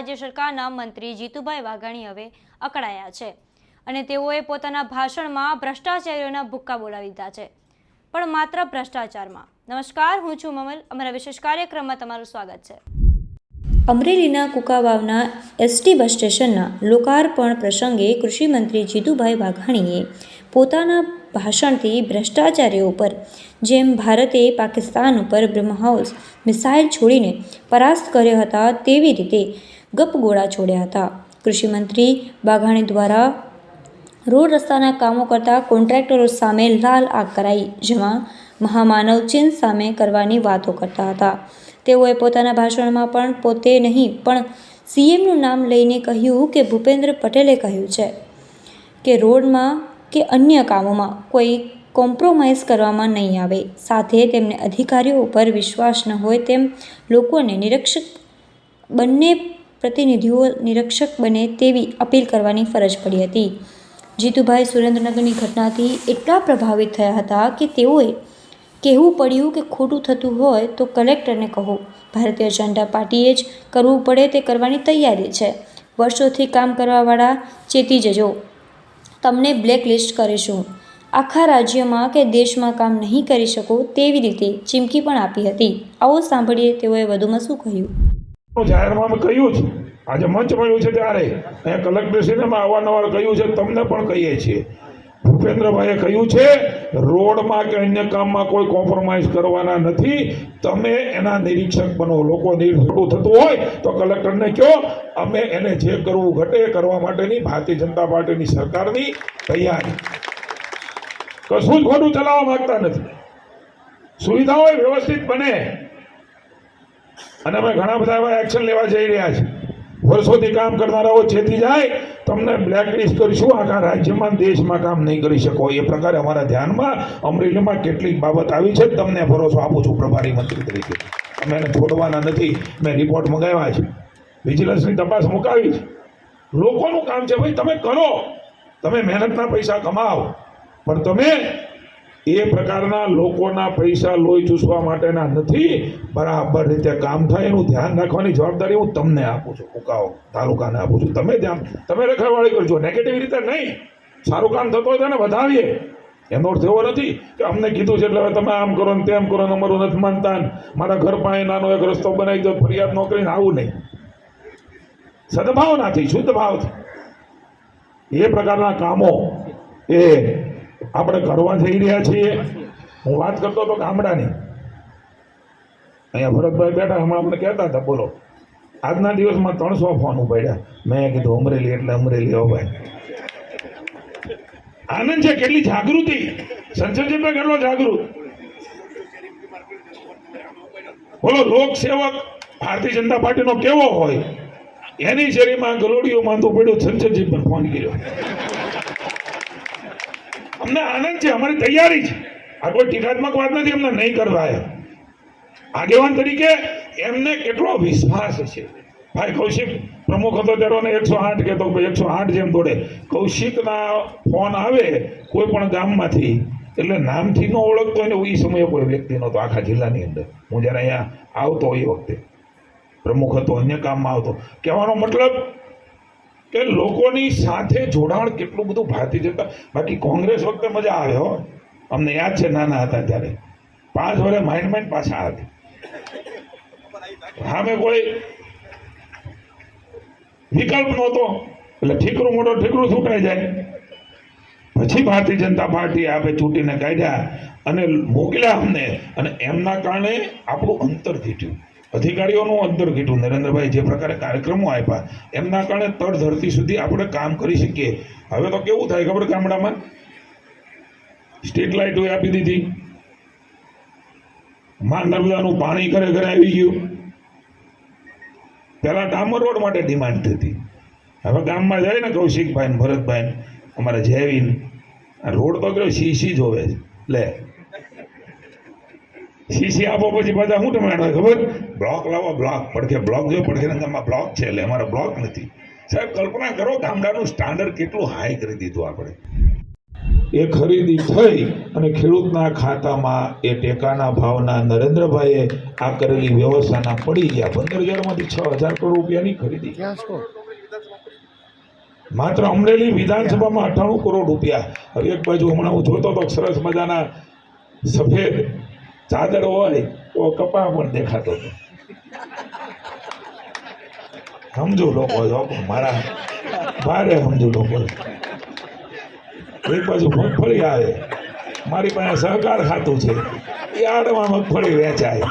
રાજ્ય સરકારના મંત્રી જીતુભાઈ વાઘાણી હવે અકળાયા છે અને તેઓએ પોતાના ભાષણમાં ભ્રષ્ટાચારીઓના ભૂક્કા બોલાવી દીધા છે. પણ માત્ર ભ્રષ્ટાચારમાં. નમસ્કાર, હું છું મમલ. અમારા વિશેષ કાર્યક્રમમાં તમારું સ્વાગત છે. અમરેલીના કુકાવાવના એસટી બસ સ્ટેશનના લોકાર્પણ પ્રસંગે કૃષિમંત્રી જીતુભાઈ વાઘાણીએ પોતાના ભાષણથી ભ્રષ્ટાચારીઓ ઉપર, જેમ ભારતે પાકિસ્તાન ઉપર બ્રહ્મહાઉસ મિસાઇલ છોડીને પરાસ્ત કર્યા હતા તેવી રીતે ગપગોળા છોડ્યા હતા. કૃષિમંત્રી બાઘાણી દ્વારા રોડ રસ્તાના કામો કરતા કોન્ટ્રાક્ટરો સામે લાલ આગ કરાઈ, જેમાં મહામાનવ ચીન સામે કરવાની વાતો કરતા હતા. તેઓએ પોતાના ભાષણમાં પણ પોતે નહીં, પણ સીએમનું નામ લઈને કહ્યું કે ભૂપેન્દ્ર પટેલે કહ્યું છે કે રોડમાં કે અન્ય કામોમાં કોઈ કોમ્પ્રોમાઇઝ કરવામાં નહીં આવે. સાથે તેમને અધિકારીઓ ઉપર વિશ્વાસ ન હોય તેમ લોકોને નિરીક્ષક બંને પ્રતિનિધિઓ નિરીક્ષક બને તેવી અપીલ કરવાની ફરજ પડી હતી. જીતુભાઈ સુરેન્દ્રનગરની ઘટનાથી એટલા પ્રભાવિત થયા હતા કે તેઓએ કહેવું પડ્યું કે ખોટું થતું હોય તો કલેક્ટરને કહો. ભારતીય જનતા પાર્ટીએ જ કરવું પડે તે કરવાની તૈયારી છે. વર્ષોથી કામ કરવાવાળા ચેતી જજો. તમને બ્લેકલિસ્ટ કરીશું. આખા રાજ્યમાં કે દેશમાં કામ નહીં કરી શકો તેવી રીતે ચીમકી પણ આપી હતી. આવો સાંભળીએ તેઓએ વધુમાં શું કહ્યું? જાહેરમાં કહ્યું છે આજે મંચ મળ્યું છે ત્યારે. અહીંયા કલેક્ટરશ્રીને અમે અવારનવાર કહ્યું છે, તમને પણ કહીએ છીએ. ભૂપેન્દ્રભાઈએ કહ્યું છે, રોડમાં કે અન્ય કામમાં કોઈ કોમ્પ્રોમાઇઝ કરવાના નથી. તમે એના નિરીક્ષક બનો. લોકો નિર્ભરું થતું હોય તો કલેક્ટરને કહો, અમે એને જે કરવું ઘટે કરવા માટેની ભારતીય જનતા પાર્ટીની સરકારની તૈયારી. કશું જ ખોટું ચલાવવા માંગતા નથી. સુવિધાઓ વ્યવસ્થિત બને. અને અમે ઘણા બધા એવા એક્શન લેવા જઈ રહ્યા છે. વર્ષોથી કામ કરનારાઓ છેતી જાય, તમને બ્લેકલિસ્ટ કરીશું. આખા રાજ્યમાં, દેશમાં કામ નહીં કરી શકો. એ પ્રકારે અમારા ધ્યાનમાં અમરેલીમાં કેટલીક બાબત આવી છે. તમને ભરોસો આપું છું, પ્રભારી મંત્રી તરીકે. અમે એને છોડવાના નથી. મેં રિપોર્ટ મંગાવ્યા છે. વિજિલન્સની તપાસ મુકાવી છે. લોકોનું કામ છે, ભાઈ, તમે કરો. તમે મહેનતના પૈસા કમાઓ. પણ તમે એ પ્રકારના લોકોના પૈસા લોહી ચૂસવા માટેના નથી, બરાબર રીતે કામ થાય, એનું ધ્યાન રાખવાની જવાબદારી હું તમને આપું છું ઉકાઓ તાલુકાને આપું છું. તમે ધ્યાન, તમે રખડવાળી કરજો નેગેટિવ રીતે નહીં. સારું કામ થતું હોય એને વધાવીએ એનો અર્થ એવો નથી કે અમને કીધું છે એટલે હવે તમે આમ કરો ને તેમ કરો ને અમારું નથી માનતા. મારા ઘર પાસે નાનો એક રસ્તો બનાવી દો, ફરિયાદ નોકરીને કરીને આવું નહીં. સદભાવનાથી શુદ્ધ ભાવથી એ પ્રકારના કામો એ આપણે ઘરમાં જઈ રહ્યા છીએ. હું વાત કરતો હતો ગામડાની. અહીંયા ભરતભાઈ બેઠા, હમણાં આપણે કહેતા હતા, બોલો, આજના દિવસમાં ત્રણસો ફોન ઉપાડ્યા. મેં કીધું, અમરેલી એટલે અમરેલી હો ભાઈ. આનંદ છે, કેટલી જાગૃતિ. સંસદજીભાઈ કેટલો જાગૃત. બોલો લોકસેવક ભારતીય જનતા પાર્ટીનો કેવો હોય? એની શેરીમાં ગલોડીઓ માંદું પડ્યું સંસદજી પણ ફોન કર્યો. અમને આનંદ છે, અમારી તૈયારી છે. આ કોઈ ટીકાત્મક વાત નથી, અમને નહીં કરવા એમ આગેવાન તરીકે એમને કેટલો વિશ્વાસ છે. ભાઈ, કૌશિક પ્રમુખ હતો ત્યારે એકસો આઠ કહેતો એકસો આઠ જેમ દોડે. કૌશિકના ફોન આવે કોઈ પણ ગામમાંથી, એટલે નામથી ન ઓળખતો એને એ સમયે કોઈ વ્યક્તિ નહોતો, આખા જિલ્લાની અંદર. હું જ્યારે અહીંયા આવતો એ વખતે, પ્રમુખ હતો, અન્ય કામમાં આવતો. કહેવાનો મતલબ કે લોકોની સાથે જોડાણ કેટલું બધું ભારતીય જનતા બાકી કોંગ્રેસ વખતે મજા આવે, હો. અમને યાદ છે, નાના હતા ત્યારે. પાંચ વર્ષે માઇન્ડ માઇન્ડ પાછા આવે. સામે કોઈ વિકલ્પ નહોતો. એટલે ઠીકરું મોટો ઠીકરું છૂટાઈ જાય. પછી ભારતીય જનતા પાર્ટી આપે ચૂંટીને કાઢ્યા અને મોકલ્યા અમને. અને એમના કારણે આપણું અંતર ઘીટ્યું. અધિકારીઓનું અંતર ઘીટ્યું. નરેન્દ્રભાઈ જે પ્રકારે કાર્યક્રમો આપ્યા, એમના કારણે તળ ધરતી સુધી આપણે કામ કરી શકીએ. હવે તો કેવું થાય ખબર ગામડામાં? સ્ટ્રીટ લાઇટો આપી દીધી. માં નર્મદાનું પાણી ઘરે ઘરે આવી ગયું. પહેલાં ડામર રોડ માટે ડિમાન્ડ થતી. હવે ગામમાં જાય ને કૌશિકભાઈ ભરતભાઈ અમારા જયવીન રોડ તો કયો સીસી જોવે છે. લે. સીસી આપો પછી પાછા શું તમે ખબર? બ્લોક લાવો બ્લોક. પડખે બ્લોક જો પડખે ગામમાં બ્લોક છે એટલે અમારો બ્લોક નથી. સાહેબ કલ્પના કરો ગામડાનું સ્ટાન્ડર્ડ કેટલું હાઈ કરી દીધું આપણે. એ ખરીદી થઈ અને ખેડૂતના ખાતામાં એ ટેકાના ભાવના નરેન્દ્રભાઈએ આ કરેલી વ્યવસ્થાના પડી ગયા. પંદર હજારમાંથી છ હજાર કરોડ રૂપિયાની ખરીદી. માત્ર અમરેલી વિધાનસભામાં અઠ્ઠાણું કરોડ રૂપિયા. હવે એક બાજુ હમણાં હું જોતો તો સરસ મજાના સફેદ ચાદર હોય, તો કપા પણ દેખાતો હતો. સમજુ લોકો મારા ભારે સમજુ લોકો એક બાજુ મગફળી આવે, મારી પાસે સહકાર ખાતું છે, એ આડમાં મગફળી વેચાય.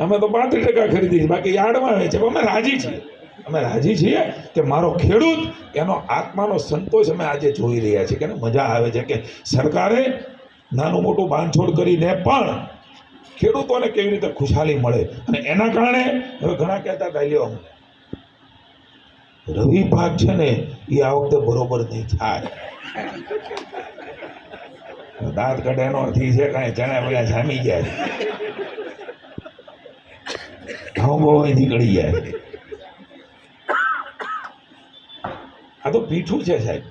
અમે તો પાંત્રીસ ટકા ખરીદી બાકી યાર્ડમાં વેચે અમે રાજી છીએ. અમે રાજી છીએ કે મારો ખેડૂત, એનો આત્માનો સંતોષ અમે આજે જોઈ રહ્યા છીએ, કે મજા આવે છે કે સરકારે નાનું મોટું બાંધછોડ કરીને પણ ખેડૂતોને કેવી રીતે ખુશાલી મળે? અને એના કારણે હવે ઘણા કહેતા હતા, લ્યો, રવિ પાક છે ને, એ આ વખતે બરોબર નહીં થાય. દાંત કઢે એનો અર્થ ઈ છે કાંઈ ચણા પેલા જામી જાય. ઘઉં નીકળી જાય. આ તો પીઠું છે સાહેબ.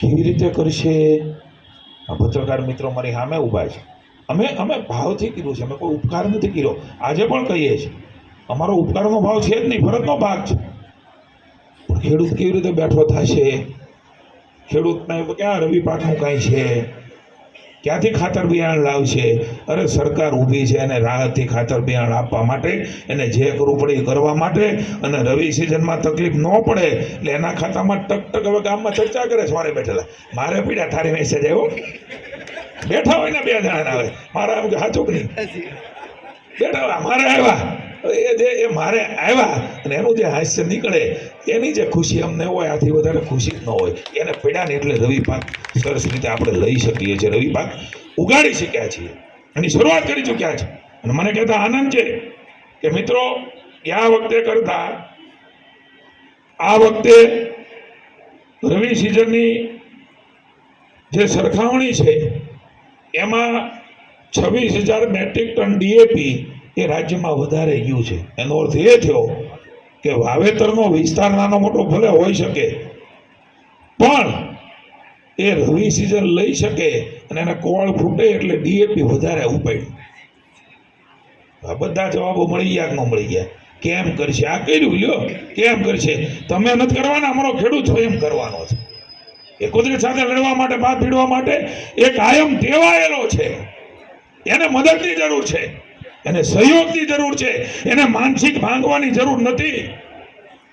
કેવી રીતે કરશે? પત્રકાર મિત્રો મારી સામે ઊભા છે. અમે અમે ભાવથી કીધું છે, અમે કોઈ ઉપકાર નથી કર્યો. આજે પણ કહીએ છીએ. અમારો ઉપકારનો ભાવ છે જ નહીં, ફરજનો ભાગ છે. ખેડૂત કેવી રીતે બેઠો થશે? ખેડૂતને ક્યાં રવિ પાકનું કાંઈ છે? ક્યાંથી ખાતર બિયારણ લાવશે? અરે સરકાર ઊભી છે એને રાહતથી ખાતર બિયારણ આપવા માટે એને જે કરવું પડે એ કરવા માટે અને રવિ સિઝનમાં તકલીફ ન પડે એટલે એના ખાતામાં ટક ટક હવે ગામમાં ચર્ચા કરે સવારે બેઠેલા. મારે પીડા તારી મેસેજ આવ્યો. બેઠા હોય ને બે જણા આવે મારા એમ કે સાચું નહીં બેઠા મારે આવ્યા. એ જે એ મારે આવ્યા અને એનું જે હાસ્ય નીકળે, એની જે ખુશી અમને હોય, આથી વધારે ખુશી ન હોય. એને પીડાને એટલે રવિ પાક સરસ રીતે આપણે લઈ શકીએ છીએ. રવિ પાક ઉગાડી શક્યા છીએ. એની શરૂઆત કરી ચૂક્યા છે. અને મને કહેતા આનંદ છે કે મિત્રો આ વખતે કરતા, આ વખતે રવિ સિઝનની જે સરખામણી છે, એમાં છવ્વીસ હજાર મેટ્રિક ટન ડીએપી એ રાજ્યમાં વધારે ગયું છે. એનો અર્થ એ થયો કે વાવેતરનો વિસ્તાર નાનો મોટો ભલે હોઈ શકે, પણ એ રવિ સિઝન લઈ શકે અને એને કોળ ફૂટે એટલે ડીએપી વધારે ઉપાડ્યું. આ બધા જવાબો મળી ગયા ન મળી ગયા? કેમ કરશે? આ કર્યું, લ્યો. કેમ કરશે? તમે નથી કરવાના, અમારો ખેડૂત સ્વયં કરવાનો છે. એ કુદરત સાથે લડવા માટે બાદ ભીડવા માટે એ કાયમ ટેવાયેલો છે. એને મદદની જરૂર છે. એને સહયોગની જરૂર છે. એને માનસિક ભાંગવાની જરૂર નથી.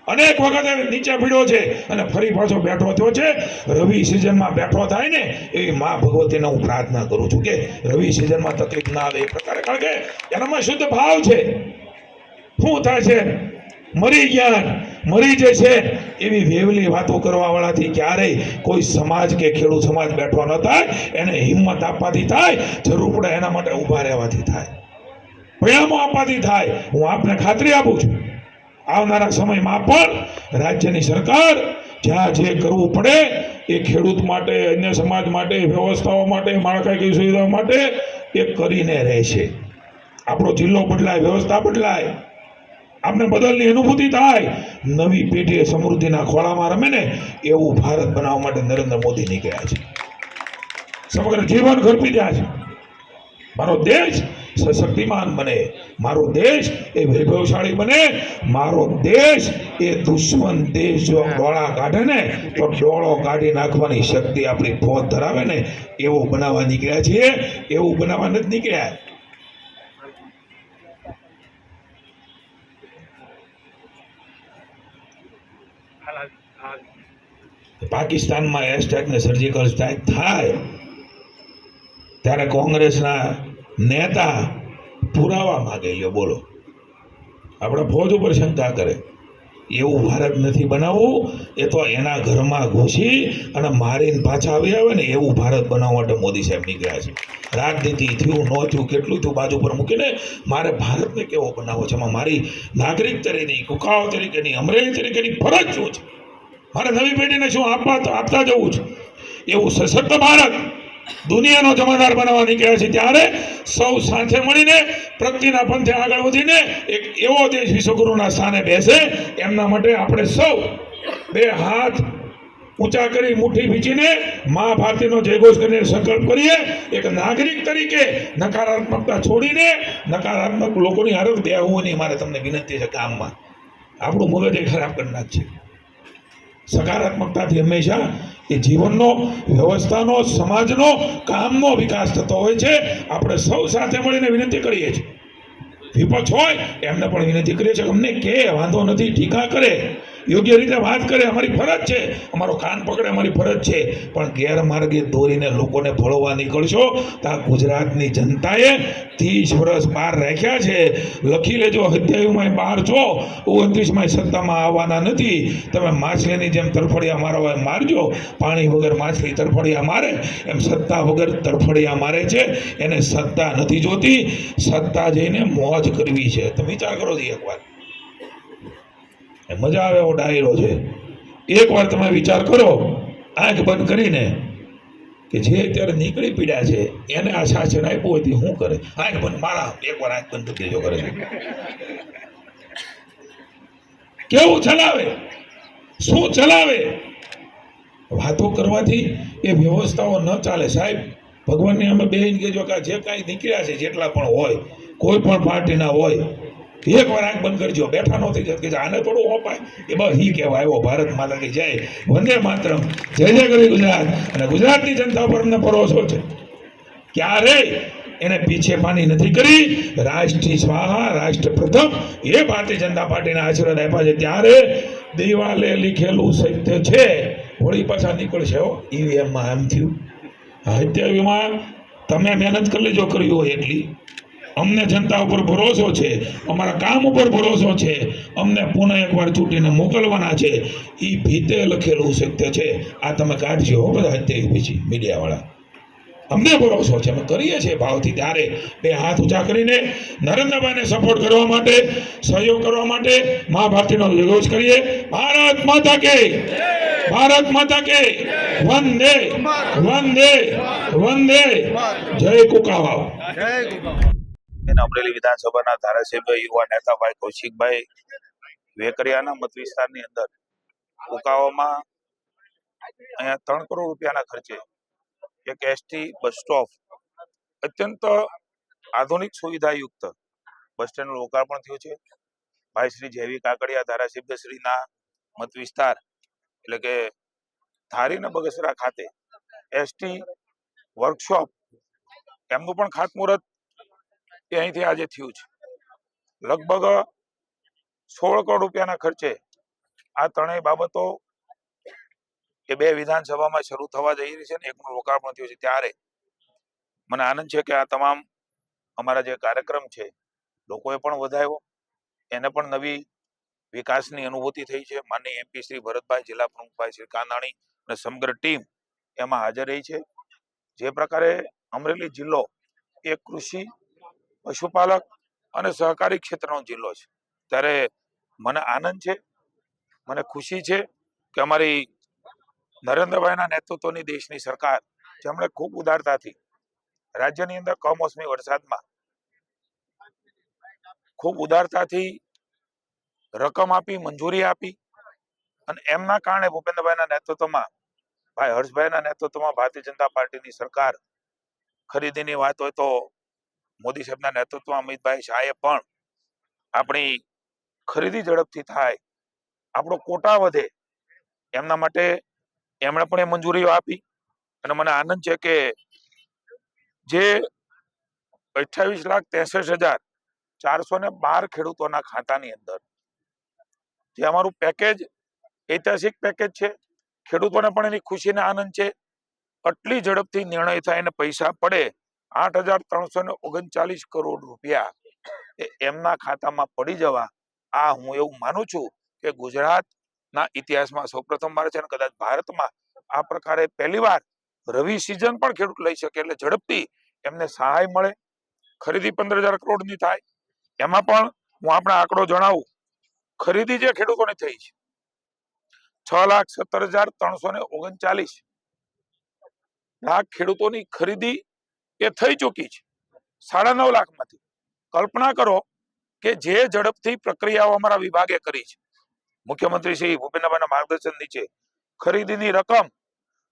અનેક વખત એ નીચે પીડ્યો છે અને ફરી પાછો બેઠો થયો છે. રવિ સિઝનમાં બેઠો થાય ને એવી મા ભગવતીને હું પ્રાર્થના કરું છું કે રવિ સિઝનમાં તકલીફ ના આવે એ પ્રકારે. કારણ કે એનામાં શુદ્ધ ભાવ છે. શું થાય છે? મરી ગયા મરી જે છે એવી વેવલી વાતો કરવાવાળાથી ક્યારેય કોઈ સમાજ કે ખેડૂત સમાજ બેઠો ન થાય. એને હિંમત આપવાથી થાય, જરૂર પડે એના માટે ઊભા રહેવાથી થાય. પરિણામો આપવાથી થાય. હું આપને ખાતરી આપું છું. આવનારા સમયમાં પણ રાજ્યની સરકાર જ્યાં જે કરવું પડે એ ખેડૂત માટે, અન્ય સમાજ માટે, વ્યવસ્થાઓ માટે, માળખાકીય સુવિધાઓ માટે એ કરીને રહેશે. આપણો જિલ્લો બદલાય, વ્યવસ્થા બદલાય. આપણે બદલની અનુભૂતિ થાય. નવી પેઢીએ સમૃદ્ધિના ખોળામાં રમે ને એવું ભારત બનાવવા માટે નરેન્દ્ર મોદી નીકળ્યા છે. સમગ્ર જીવન ખર્પી ગયા છે. મારો દેશ સશક્તિમાન બને. મારો દેશ એ વૈભવશાળી બને. મારો દેશ એ દુશ્મન દેશ જો ડોળા કાઢે ને તો ડોળો કાઢી નાખવાની શક્તિ આપણી ફોજ ધરાવે ને એવું બનાવવા નીકળ્યા છીએ. એવું બનાવવા નથી નીકળ્યા. પાકિસ્તાનમાં એર સ્ટ્રાઇક ને સર્જિકલ સ્ટ્રાઇક થાય ત્યારે કોંગ્રેસના નેતા પુરાવા માગે લ્યો, બોલો. આપણે ફોજ ઉપર શંકા કરે. એવું ભારત નથી બનાવવું, એ તો એના ઘરમાં ઘૂસી અને મારીને પાછા આવી આવે ને, એવું ભારત બનાવવા માટે મોદી સાહેબ નીકળ્યા છે. રાજનીતિ થયું, ન થયું, કેટલું થયું, બાજુ પર મૂકીને મારે ભારતને કેવો બનાવવો છે? એમાં મારી નાગરિક તરીકેની, કુકાઓ તરીકેની, અમરેલી તરીકેની ફરજ શું છે? મારે નવી પેઢીને શું આપવા, આપતા જવું છે? એવું સશક્ત ભારત દુનિયાનો જમાદાર બનાવવા નીકળ્યા છે. ત્યારે સૌ સાથે મળીને પ્રગતિના પંથે આગળ વધીને એક એવો દેશ વિશ્વગુરુના સ્થાને બેસે. એમના માટે આપણે સૌ બે હાથ ઊંચા કરી મુઠ્ઠી ભીંચીને મા ભારતીનો જયઘોષ કરીને સંકલ્પ કરીએ. એક નાગરિક તરીકે નકારાત્મકતા છોડીને નકારાત્મક લોકોની હારત બેહવું નહીં મારે તમને વિનંતી છે ગામમાં. આપણું મગજ એ ખરાબ કરી નાખશે સકારાત્મકતાથી હંમેશા એ જીવનનો, વ્યવસ્થાનો, સમાજનો, કામનો વિકાસ થતો હોય છે. આપણે સૌ સાથે મળીને વિનંતી કરીએ છીએ. વિપક્ષ હોય, એમને પણ વિનંતી કરીએ છીએ અમને કે વાંધો નથી, ટીકા કરે. યોગ્ય રીતે વાત કરે, અમારી ફરજ છે. અમારો કાન પકડે, અમારી ફરજ છે. પણ ગેરમાર્ગે દોરીને લોકોને ભળવા નીકળશો, તો આ ગુજરાતની જનતાએ ત્રીસ વર્ષ બહાર રાખ્યા છે. લખી લેજો હત્યાયુમાં બહાર છો. ઓગણત્રીસમાં સત્તામાં આવવાના નથી. તમે માછલીની જેમ તરફડિયા મારો એમ મારજો. પાણી વગર માછલી તરફડિયા મારે, એમ સત્તા વગર તરફડિયા મારે છે. એને સત્તા નથી જોતી. સત્તા જઈને મોજ કરવી છે. તમે વિચાર કરો છો એકવાર. એ મજા આવે એવો ડાયરો છે. એકવાર તમે વિચાર કરો, આંખ બંધ કરીને કે જે અત્યારે નીકળી પીડ્યા છે, એને આ શાસન આપ્યું હોય તે શું કરે? આંખ બંધ મારા એકવાર આંખ બંધ કરી કરે છે. કેવું ચલાવે? શું ચલાવે? વાતો કરવાથી એ વ્યવસ્થાઓ ન ચાલે. સાહેબ, ભગવાનને અમે બે કે આ જે કાંઈ નીકળ્યા છે, જેટલા પણ હોય, કોઈ પણ પાર્ટીના હોય એક વાર આંખ બંધ કરજો, બેઠા નો થઈ જતો કે આને થોડું અપાય એ બસ હી કહેવાય. આવ્યો ભારત માતા કે જય. વંદે માતરમ. જય જય કરી ગુજરાત. અને ગુજરાતની જનતા પર અમને ભરોસો છે. ક્યારે? એને પીછે પાની નથી કરી. રાષ્ટ્રી સ્વાહા રાષ્ટ્ર પ્રથમ એ ભારતીય જનતા પાર્ટીના આશીર્વાદ આપ્યા છે. ત્યારે દિવાલે લીખેલું સત્ય છે. હોળી પાછા નીકળશે હો. ઈવીએમમાં એમ થયું. હત્યાવીમાં તમે મહેનત કરી લેજો કર્યું હોય એટલી. અમને જનતા ઉપર ભરોસો છે, અમારા કામ ઉપર ભરોસો છે, અમને પુનઃ એકવાર ચૂંટીને મોકલવાના છે. એ ભીતે લખેલું સત્ય છે. આ તમે કાઢજો બધા અત્યારે પછી મીડિયાવાળા. અમને ભરોસો છે, અમે કરીએ છીએ ભાવથી ત્યારે બે હાથ ઊંચા કરીને નરેન્દ્રભાઈને સપોર્ટ કરવા માટે, સહયોગ કરવા માટે મા ભારતીનો વિરોધ કરીએ. ભારત માતા કે ભારત માતા કે વંદે વંદે વંદે. જય કુકાવાવ. અને અમરેલી વિધાનસભાના ધારાસભ્ય, યુવા નેતા ભાઈ કૌશિકભાઈ વેકરિયાના મત વિસ્તારની અંદર ઉકાવામાં અહીંયા ત્રણ કરોડ રૂપિયાના ખર્ચે એક એસટી બસ સ્ટોપ અત્યંત આધુનિક સુવિધાયુક્ત બસ સ્ટેન્ડનું લોકાર્પણ થયું છે. ભાઈ શ્રી જેવી કાકડિયા ધારાસભ્ય શ્રીના મત વિસ્તાર એટલે કે ધારીને બગસરા ખાતે એસટી વર્કશોપ એમનું પણ ખાતમુહૂર્ત એ અહીંથી આજે થયું છે. લગભગ સોળ કરોડ રૂપિયાના ખર્ચે આ ત્રણેય બાબતો એ બે વિધાનસભામાં શરૂ થવા જઈ રહી છે ને એકનું લોકાર્પણ થયું છે. ત્યારે મને આનંદ છે કે આ તમામ અમારા જે કાર્યક્રમ છે, લોકોએ પણ વધાવ્યો એને પણ નવી વિકાસની અનુભૂતિ થઈ છે. માનનીય એમપી શ્રી ભરતભાઈ, જિલ્લા પ્રમુખભાઈ શ્રી કાનાણી અને સમગ્ર ટીમ એમાં હાજર રહી છે. જે પ્રકારે અમરેલી જિલ્લો એ કૃષિ પશુપાલક અને સહકારી ક્ષેત્રનો જિલ્લો છે. ત્યારે મને આનંદ છે, મને ખુશી છે કે અમારી નરેન્દ્રભાઈના નેતૃત્વની દેશની સરકાર, જેમણે ખૂબ ઉદારતાથી રાજ્યની અંદર કમોસમી વરસાદમાં ખૂબ ઉદારતાથી રકમ આપી, મંજૂરી આપી અને એમના કારણે ભૂપેન્દ્રભાઈના નેતૃત્વમાં, ભાઈ હર્ષભાઈના નેતૃત્વમાં ભારતીય જનતા પાર્ટીની સરકાર ખરીદીની વાત હોય તો મોદી સાહેબના નેતૃત્વમાં અમિતભાઈ શાહે પણ આપણી ખરીદી ઝડપથી થાય, આપણો કોટા વધે, એમના માટે એમણે પણ એ મંજૂરીઓ આપી. અને મને આનંદ છે કે જે અઠ્યાવીસ લાખ ત્રેસઠ હજાર ચારસો ને બાર ખેડૂતોના ખાતાની અંદર, જે અમારું પેકેજ, ઐતિહાસિક પેકેજ છે. ખેડૂતોને પણ એની ખુશીને આનંદ છે. આટલી ઝડપથી નિર્ણય થાય અને પૈસા પડે આઠ હજાર ત્રણસો ને ઓગણચાલીસ કરોડ રૂપિયા એમના ખાતામાં પડી જવા આ હું એવું માનું છું કે ગુજરાતના ઇતિહાસમાં સૌપ્રથમ વાર છે અને કદાચ ભારતમાં આ પ્રકારે પહેલીવાર રવિ સિઝન પણ ખેડૂત લઈ શકે એટલે ઝડપથી એમને સહાય મળે. ખરીદી પંદર હજાર કરોડની થાય. એમાં પણ હું આપણા આંકડો જણાવું. ખરીદી જે ખેડૂતોની થઈ છે, છ લાખ સત્તર હજાર ત્રણસો ને ઓગણચાલીસ લાખ ખેડૂતોની ખરીદી એ થઈ ચૂકી છે. સાડા નવ લાખમાંથી. કલ્પના કરો કે જે ઝડપથી પ્રક્રિયાઓ અમારા વિભાગે કરી છે. મુખ્યમંત્રી શ્રી ભૂપેન્દ્રભાઈના માર્ગદર્શન નીચે ખરીદીની રકમ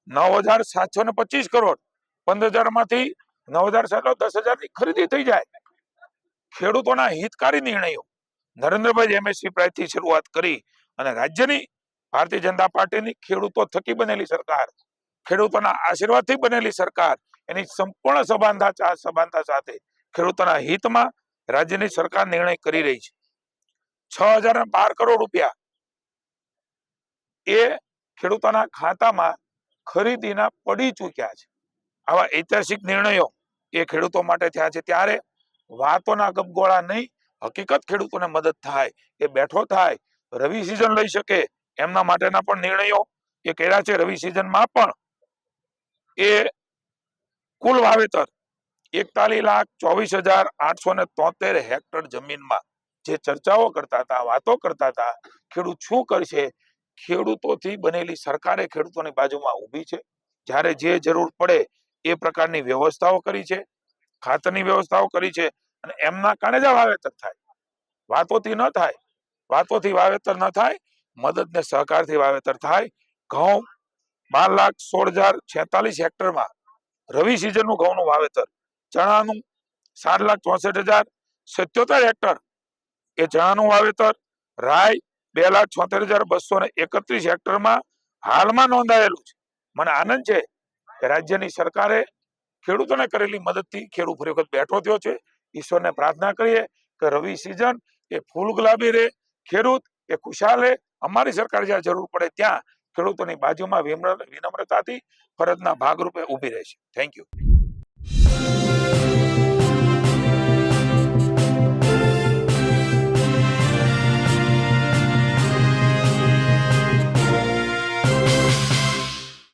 નવ હજાર સાતસો ને પચીસ કરોડ પંદર હજારમાંથી નવ હજાર સાતસો દસ હજારની ખરીદી થઈ જાય. ખેડૂતોના હિતકારી નિર્ણયો. નરેન્દ્રભાઈ એમએસપી પ્રાઇસથી શરૂઆત કરી અને રાજ્યની ભારતીય જનતા પાર્ટીની ખેડૂતો થકી બનેલી સરકાર, ખેડૂતોના આશીર્વાદથી બનેલી સરકાર એની સંપૂર્ણ સભાનતા સભાનતા સાથે ખેડૂતોના હિતમાં રાજ્યની સરકાર નિર્ણય કરી રહી છે. છ હજાર કરોડ રૂપિયા એ ખેડૂતોના ખાતામાં ખરીદીના પડી ચૂક્યા છે. આવા ઐતિહાસિક નિર્ણયો એ ખેડૂતો માટે થયા છે. ત્યારે વાતોના ગપગોળા નહીં, હકીકત ખેડૂતોને મદદ થાય, એ બેઠો થાય, રવિ સિઝન લઈ શકે, એમના માટેના પણ નિર્ણયો એ કર્યા છે. રવિ સિઝનમાં પણ એ કુલ વાવેતર એકતાલીસ લાખ ચોવીસ હજાર આઠસો ને તોતેર હેક્ટર જમીનમાં જે ચર્ચાઓ કરતા હતા, વાતો કરતા હતા, ખેડૂત શું કરશે? ખેડૂતોથી બનેલી સરકારે ખેડૂતોની બાજુમાં ઊભી છે. જ્યારે જે જરૂર પડે એ પ્રકારની વ્યવસ્થાઓ કરી છે, ખાતરની વ્યવસ્થાઓ કરી છે અને એમના કારણે જ વાવેતર થાય. વાતોથી ન થાય, વાતોથી વાવેતર ન થાય મદદ ને સહકારથી વાવેતર થાય. ઘઉં બાર લાખ સોળ હજાર છેતાલીસ હેક્ટરમાં રવિ સિઝનનું ઘઉંનું વાવેતર. ચણાનું સાત લાખ ચોસઠ હજાર, સત્યોતેર હેક્ટર એ ચણાનું વાવેતર. રાય બે લાખ છોતેર હજાર બસો ને એકત્રીસ હેક્ટરમાં હાલમાં નોંધાયેલું છે. મને આનંદ છે કે રાજ્યની સરકારે ખેડૂતોને કરેલી મદદથી ખેડૂત ફરી વખત બેઠો થયો છે. ઈશ્વરને પ્રાર્થના કરીએ કે રવિ સિઝન એ ફૂલ ગુલાબી રહે, ખેડૂત એ ખુશાલ રહે. અમારી સરકાર જ્યાં જરૂર પડે ત્યાં ખેડૂતોની બાજુમાં વિનમ્રતાથી ફરજના ભાગરૂપે ઊભી રહેશે. Thank you